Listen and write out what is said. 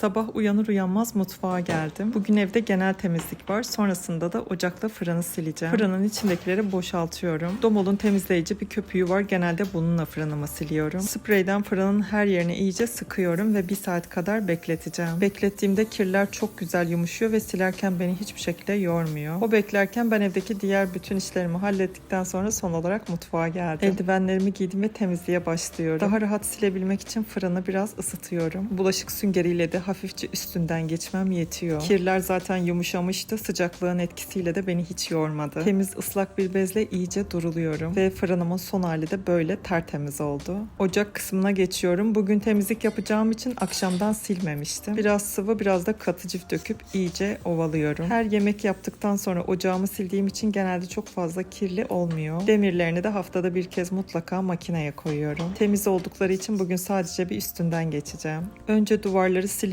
Sabah uyanır uyanmaz mutfağa geldim. Bugün evde genel temizlik var. Sonrasında da ocakla fırını sileceğim. Fırının içindekileri boşaltıyorum. Domol'un temizleyici bir köpüğü var. Genelde bununla fırınımı siliyorum. Spreyden fırının her yerine iyice sıkıyorum ve bir saat kadar bekleteceğim. Beklettiğimde kirler çok güzel yumuşuyor ve silerken beni hiçbir şekilde yormuyor. O beklerken ben evdeki diğer bütün işlerimi hallettikten sonra son olarak mutfağa geldim. Eldivenlerimi giydim ve temizliğe başlıyorum. Daha rahat silebilmek için fırını biraz ısıtıyorum. Bulaşık süngeriyle de hafifçe üstünden geçmem yetiyor. Kirler zaten yumuşamıştı. Sıcaklığın etkisiyle de beni hiç yormadı. Temiz ıslak bir bezle iyice duruluyorum. Ve fırınımın son hali de böyle tertemiz oldu. Ocak kısmına geçiyorum. Bugün temizlik yapacağım için akşamdan silmemiştim. Biraz sıvı biraz da katı döküp iyice ovalıyorum. Her yemek yaptıktan sonra ocağımı sildiğim için genelde çok fazla kirli olmuyor. Demirlerini de haftada bir kez mutlaka makineye koyuyorum. Temiz oldukları için bugün sadece bir üstünden geçeceğim. Önce duvarları siliyorum